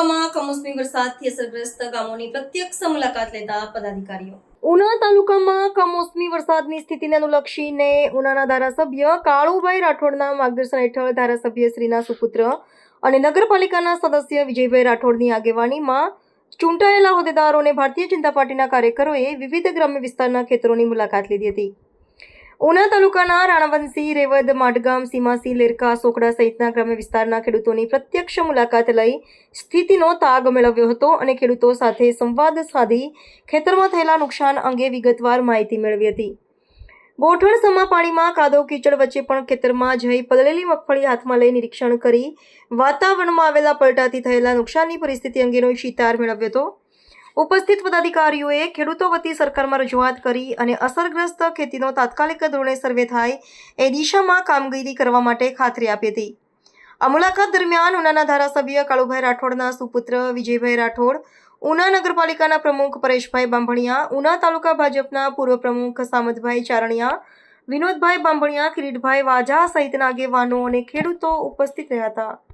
તાલુકામાં કમોસમી વરસાદથી અસરગ્રસ્ત ગામોની પ્રત્યક્ષ મુલાકાત લેતા પદાધિકારીઓ. ઉના તાલુકામાં કમોસમી વરસાદની સ્થિતિને અનુલક્ષીને ઉનાના ધારાસભ્ય કાળુભાઈ રાઠોડના માર્ગદર્શન હેઠળ ધારાસભ્ય શ્રીના સુપુત્ર અને નગરપાલિકાના સદસ્ય વિજયભાઈ રાઠોડની આગેવાનીમાં ચૂંટાયેલા હોદ્દેદારો અને ભારતીય જનતા પાર્ટીના કાર્યકરોએ વિવિધ ગ્રામ્ય વિસ્તારના ખેતરોની મુલાકાત લીધી હતી. ઉના તાલુકાના રાણાવંશી, રેવદ માટગામ સીમાસી, લેરકા, સોકડા સહિતના ગ્રામ્ય વિસ્તારના ખેડૂતોની પ્રત્યક્ષ મુલાકાત લઈ સ્થિતિનો તાગ મેળવ્યો હતો અને ખેડૂતો સાથે સંવાદ સાધી ખેતરમાં થયેલા નુકસાન અંગે વિગતવાર માહિતી મેળવી હતી. ગોઠણ સમા પાણીમાં કાદવ કીચડ વચ્ચે પણ ખેતરમાં જઈ પલળેલી મગફળી હાથમાં લઈ નિરીક્ષણ કરી વાતાવરણમાં આવેલા પલટાથી થયેલા નુકસાનની પરિસ્થિતિ અંગેનો શિતાર મેળવ્યો હતો. ઉપસ્થિત પદાધિકારીઓએ ખેડૂતો વતી સરકારમાં રજૂઆત કરી અને અસરગ્રસ્ત ખેતીનો તાત્કાલિક ધોરણે સર્વે થાય એ દિશામાં કામગીરી કરવા માટે ખાતરી આપી હતી. આ મુલાકાત દરમિયાન ઉનાના ધારાસભ્ય કાળુભાઈ રાઠોડના સુપુત્ર વિજયભાઈ રાઠોડ, ઉના નગરપાલિકાના પ્રમુખ પરેશભાઈ બાંભણિયા, ઉના તાલુકા ભાજપના પૂર્વ પ્રમુખ સામતભાઈ ચારણિયા, વિનોદભાઈ બાંભણિયા, કિરીટભાઈ વાજા સહિતના આગેવાનો અને ખેડૂતો ઉપસ્થિત રહ્યા હતા.